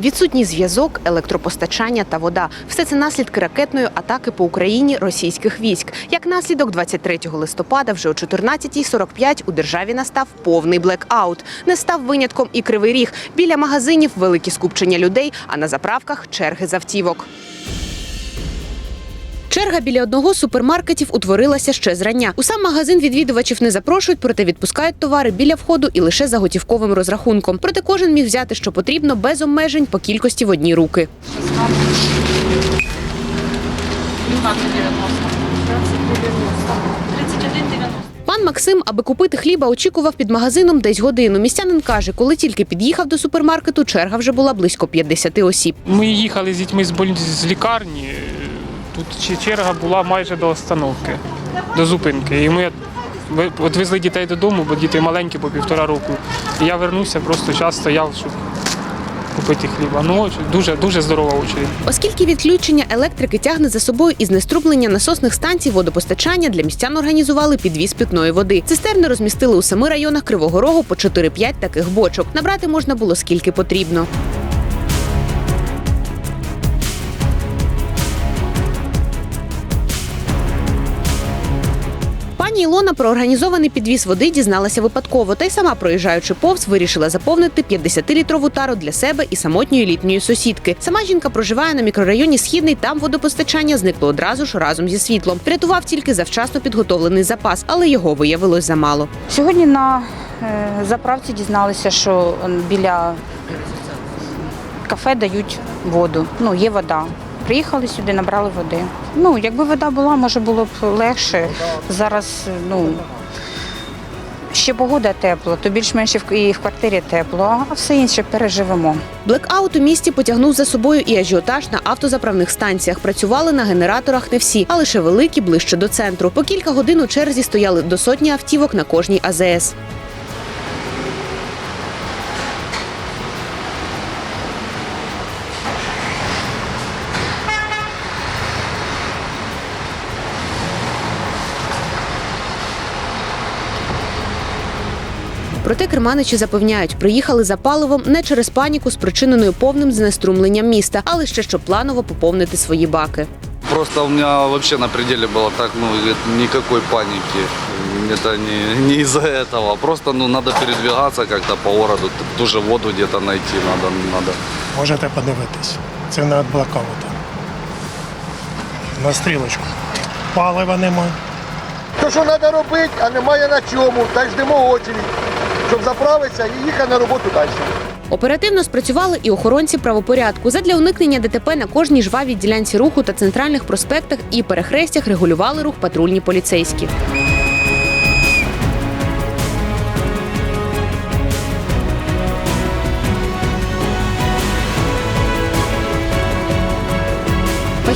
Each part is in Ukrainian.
Відсутній зв'язок, електропостачання та вода. Все це наслідки ракетної атаки по Україні російських військ. Як наслідок, 23 листопада, вже о 14.45 у державі настав повний блекаут. Не став винятком і кривий ріг. Біля магазинів великі скупчення людей, а на заправках черги з автівок. Черга біля одного з супермаркетів утворилася ще зрання. У сам магазин відвідувачів не запрошують, проте відпускають товари біля входу і лише за готівковим розрахунком. Проте кожен міг взяти, що потрібно, без обмежень по кількості в одні руки. Пан Максим, аби купити хліба, очікував під магазином десь годину. Містянин каже, коли тільки під'їхав до супермаркету, черга вже була близько 50 осіб. Ми їхали з дітьми з лікарні. Черга була майже до остановки, до зупинки. І ми ви- от везли дітей додому, бо діти маленькі по півтора року. І я вернувся, просто час стояв, щоб купити хліба. Ну, дуже, дуже здорова очередь. Оскільки відключення електрики тягне за собою і знеструблення насосних станцій водопостачання, для містян організували підвіз питної води. Цистерни розмістили у семи районах Кривого Рогу по 4-5 таких бочок. Набрати можна було скільки потрібно. Пані Ілона про організований підвіз води дізналася випадково, та й сама проїжджаючи повз, вирішила заповнити 50-літрову тару для себе і самотньої літньої сусідки. Сама жінка проживає на мікрорайоні Східний. Там водопостачання зникло одразу ж разом зі світлом. Врятував тільки завчасно підготовлений запас, але його виявилось замало. Сьогодні на е, заправці дізналися, що біля кафе дають воду. Ну, є вода. Приїхали сюди, набрали води. Ну, якби вода була, може було б легше. Зараз, ну, ще погода тепла, то більш-менш і в- квартирі тепло, а все інше переживемо. Блекаут у місті потягнув за собою і ажіотаж на автозаправних станціях. Працювали на генераторах не всі, а лише великі ближче до центру. По кілька годин у черзі стояли до сотні автівок на кожній АЗС. Проте керманичі запевняють, приїхали за паливом не через паніку, спричиненою повним знеструмленням міста, але ще щоб планово поповнити свої баки. Просто у меня вообще на пределе было так, ну, это никакой паники. Это не, не из-за этого. Просто, ну, надо передвигаться как-то по городу. Ту же воду где-то найти надо. надо. Можете подивитись. Це не від блокаута. На стрілочку. Палива нема. То, що треба робити, а немає на чому, так ждемо очередь, щоб заправитися і їхати на роботу далі. Оперативно спрацювали і охоронці правопорядку. Задля уникнення ДТП на кожній жвавій ділянці руху та центральних проспектах і перехрестях регулювали рух патрульні поліцейські.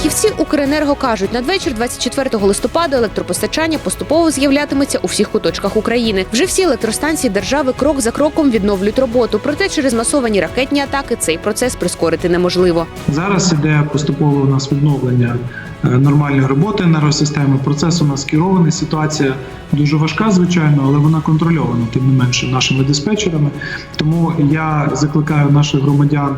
Фахівці Укренерго кажуть, надвечір 24 листопада електропостачання поступово з'являтиметься у всіх куточках України. Вже всі електростанції держави крок за кроком відновлюють роботу. Проте через масовані ракетні атаки цей процес прискорити неможливо. Зараз іде поступове у нас відновлення е, нормальної роботи енергосистеми. Процес у нас керований. Ситуація дуже важка, звичайно, але вона контрольована тим не менше нашими диспетчерами. Тому я закликаю наших громадян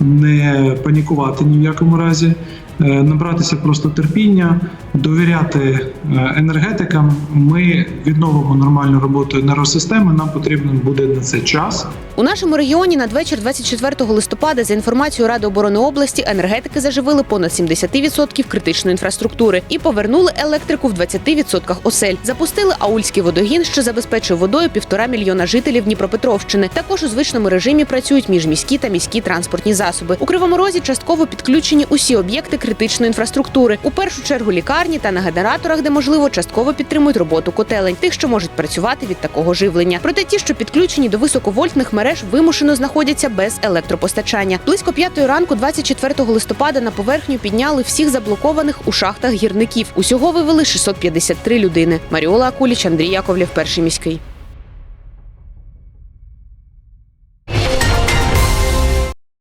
не панікувати ні в якому разі, набратися просто терпіння, довіряти е, енергетикам. Ми відновимо нормальну роботу енергосистеми. Нам потрібен буде на це час. У нашому регіоні надвечір 24 листопада, за інформацією Ради оборони області, енергетики заживили понад 70% критичної інфраструктури і повернули електрику в 20% осель. Запустили аульський водогін, що забезпечує водою півтора мільйона жителів Дніпропетровщини. Також у звичному режимі працюють міжміські та міські транспортні засоби. У кривому розі частково підключені усі об'єкти критичної інфраструктури. У першу чергу лікарні та на генераторах, де можливо, частково підтримують роботу котелень, тих, що можуть працювати від такого живлення. Проте ті, що підключені до високовольтних мереж, вимушено знаходяться без електропостачання. Близько п'ятої ранку, 24 листопада, на поверхню підняли всіх заблокованих у шахтах гірників. Усього вивели 653 людини. Маріола Акуліч, Андрій Яковлєв, перший міський.